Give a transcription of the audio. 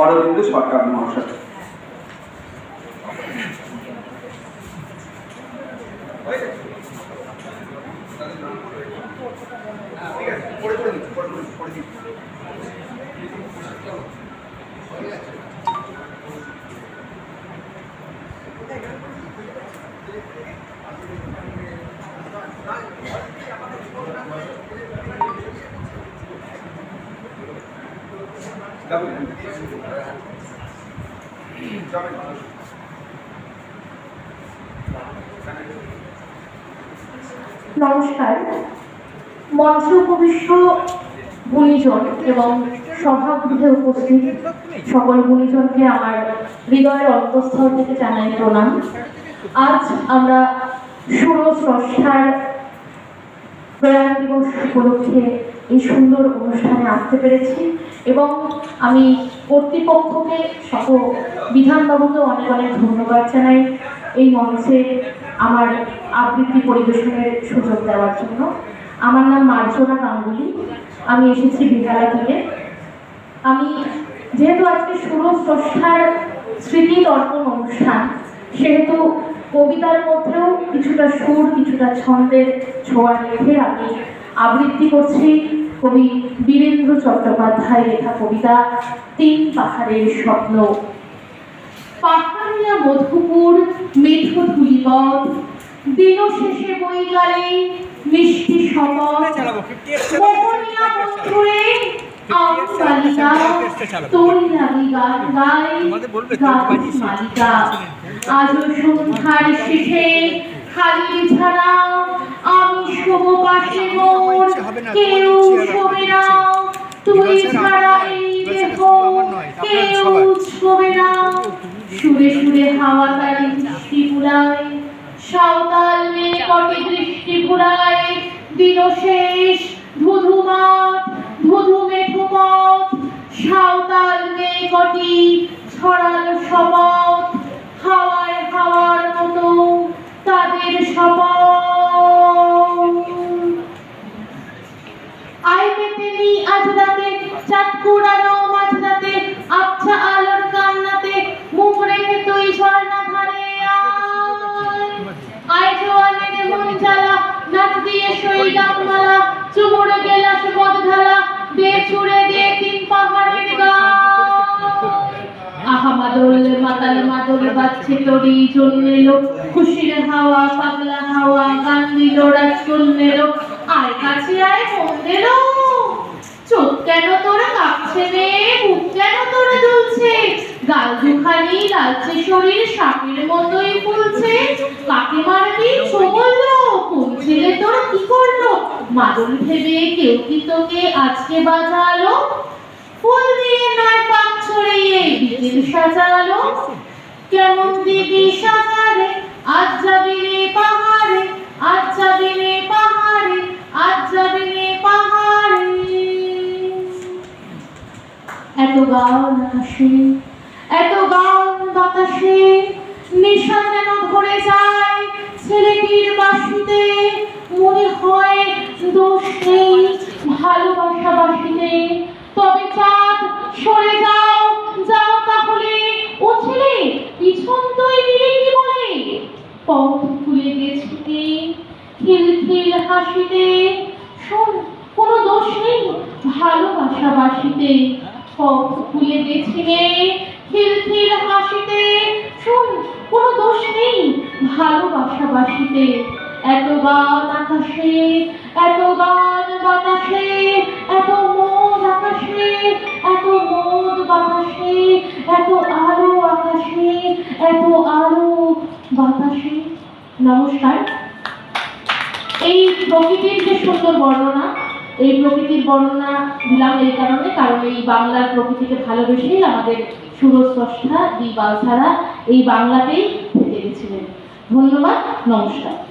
অরবিন্দ সরকার মহাশয় নমস্কার। মঞ্চ উপবিষ্ট গুণীজন এবং সভাগৃহে উপস্থিত সকল গুণীজনকে আমার হৃদয়ের অন্তঃস্থল থেকে জানাই প্রণাম। আজ আমরা সুর স্রষ্টার প্রয়াণ দিবস উপলক্ষে এই সুন্দর অনুষ্ঠানে আসতে পেরেছি এবং আমি কর্তৃপক্ষকে সহ বিধানবাবুকেও অনেক অনেক ধন্যবাদ জানাই এই মঞ্চে আমার আবৃত্তি পরিবেশনের সুযোগ দেওয়ার জন্য। আমার নাম মার্জনা গাঙ্গুলি। আমি এসেছি বিদ্যালয় থেকে। আমি যেহেতু আজকে সুর স্রষ্টার স্মৃতি দর্পণ অনুষ্ঠান, সেহেতু কবিতার মধ্যেও কিছুটা সুর, কিছুটা ছন্দের ছোঁয়া রেখে আমি আবৃত্তি করছি। কবি বীরেন্দ্র চট্টোপাধ্যায় লেখা কবিতা তিন পাহাড়ের স্বপ্ন। পাহাড়িয়া মধুপুর মেঠো ধুলিপথ দিন শেষে বই গেলে মিষ্টি শপথ মোহনিয়া বন্ধুরে আম তোর লাগি গান গাই গান মালিকা। আজ সন্ধ্যার শেষে খালি ছাড়া শোবে না তুই ছাড়া এই দেহ কেউ না। সুরে সুরে হাওয়া তারি দৃষ্টি সাঁওতাল মেয়ে কটে দৃষ্টি দিন শেষ ধুধু মাঠ ধুধু মেঠো পথ সাঁওতাল মেয়ে কটি ছড়ালো শপথ। রাতে চাঁদ কুড়ানো মাঝ আচ্ছা আলোর কান্নাতে, মুখ রেখে তুই ঝর্ণা ধারে আয়। জোয়ানের মন জ্বালা, নাচ দিয়ে শৈলাম মালা চুমুরে গেলাস মদ ঢালা দে ছুড়ে দে তিন পাহাড়ের গায় আহা মাদল, মাতাল, মাদল, বাজছে তোরই জন্মেলো খুশির হাওয়া, পাগলা হাওয়া গান দিল রাত চলমেলো আয় কাছে আয় মন দিল চোখ কেন তোর কাঁপছে রে বুক কেন তোর দুলছে গাল দুখানি লালচে শরীর সাপের মতোই ফুলছে, কাকে মারবি ছো কোন ছেলে তোর কি করল? মাদল ভেবে কেউ কি তোকে আজকে বাজালো ফুল দিয়ে নয় পাক ছড়িয়ে বিকেল সাজালো। কেমন দিবি সাজারে আজ যাবি রে পাহাড়ে, আজ যাবি রে পাহাড়ে, আজ যাবি রে পাহাড়ে। এত গান আকাশে এত গান বাতাসে নেশা যেন ধরে যায়, ছেলেটির বাসিতে মনে হয় দোষ নেই ভালোবাসা বাসিতে তবে চাঁদ সরে যাও যাও তাহলে। ও ছেলে, পিছন তুই দিলে কি বলে? পথ খুলে গেছে কে? খিল খিল হাসিতে। শোন, কোনো দোষ নেই ভালোবাসা বাসিতে পথ খুলে গেছে খিল খিল হাসিতে, শোন, কোনো দোষ নেই ভালোবাসা বাসিতে। এত গান আকাশে এত গান বাতাসে, এত মোদ আকাশে, এত মোদ বাতাসে, এত আলো আকাশে, এত আলো বাতাসে। নমস্কার। এই প্রকৃতির যে সুন্দর বর্ণনা এই প্রকৃতির বর্ণনা দিলাম এই কারণে, কারণ এই বাংলার প্রকৃতিকে ভালোবেসেই আমাদের সুরস্রষ্টা দি বালসারা এই বাংলাতেই থেকে গেছিলেন। ধন্যবাদ, নমস্কার।